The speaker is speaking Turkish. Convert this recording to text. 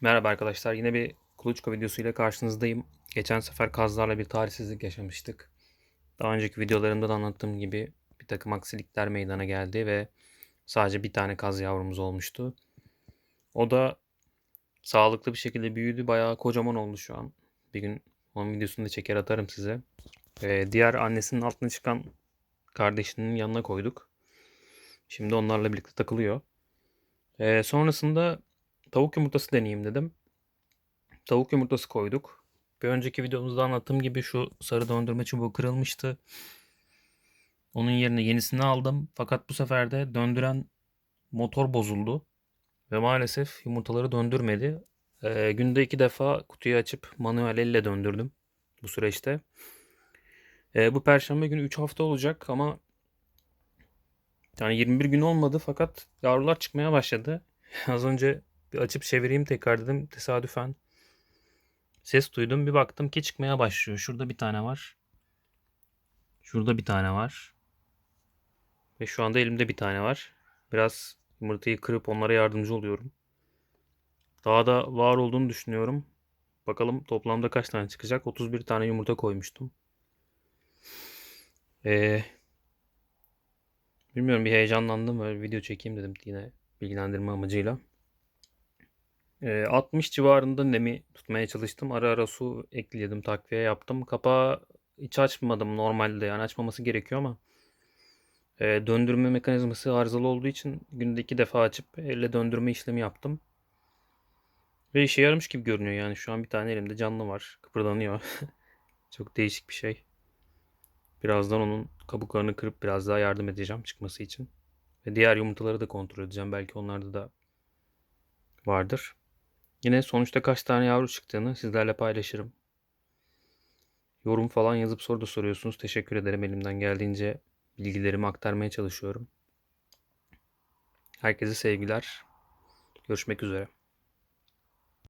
Merhaba arkadaşlar. Yine bir kuluçka videosu ile karşınızdayım. Geçen sefer kazlarla bir talihsizlik yaşamıştık. Daha önceki videolarımda da anlattığım gibi bir takım aksilikler meydana geldi ve sadece bir tane kaz yavrumuz olmuştu. O da sağlıklı bir şekilde büyüdü. Bayağı kocaman oldu şu an. Bir gün onun videosunu da çeker atarım size. Ve diğer annesinin altına çıkan kardeşinin yanına koyduk. Şimdi onlarla birlikte takılıyor. Ee, sonrasında tavuk yumurtası deneyeyim dedim. Tavuk yumurtası koyduk. Bir önceki videomuzda anlattığım gibi şu sarı döndürme çubuğu kırılmıştı. Onun yerine yenisini aldım. Fakat bu sefer de döndüren motor bozuldu. Ve maalesef yumurtaları döndürmedi. Ee, günde iki defa kutuyu açıp manuel elle döndürdüm bu süreçte. Ee, bu perşembe günü 3 hafta olacak ama yani 21 gün olmadı fakat yavrular çıkmaya başladı. Az önce bir açıp çevireyim tekrar dedim tesadüfen. Ses duydum bir baktım ki çıkmaya başlıyor. Şurada bir tane var. Şurada bir tane var. Ve şu anda elimde bir tane var. Biraz yumurtayı kırıp onlara yardımcı oluyorum. Daha da var olduğunu düşünüyorum. Bakalım toplamda kaç tane çıkacak. 31 tane yumurta koymuştum. Ee, bilmiyorum bir heyecanlandım. Böyle video çekeyim dedim yine bilgilendirme amacıyla. Ee, 60 civarında nemi tutmaya çalıştım. Ara ara su ekledim, takviye yaptım. Kapağı hiç açmadım normalde yani açmaması gerekiyor ama e, döndürme mekanizması arızalı olduğu için günde iki defa açıp elle döndürme işlemi yaptım. Ve işe yaramış gibi görünüyor yani şu an bir tane elimde canlı var. Kıpırdanıyor. Çok değişik bir şey. Birazdan onun kabuklarını kırıp biraz daha yardım edeceğim çıkması için. Ve diğer yumurtaları da kontrol edeceğim. Belki onlarda da vardır. Yine sonuçta kaç tane yavru çıktığını sizlerle paylaşırım. Yorum falan yazıp soru da soruyorsunuz. Teşekkür ederim. Elimden geldiğince bilgilerimi aktarmaya çalışıyorum. Herkese sevgiler. Görüşmek üzere.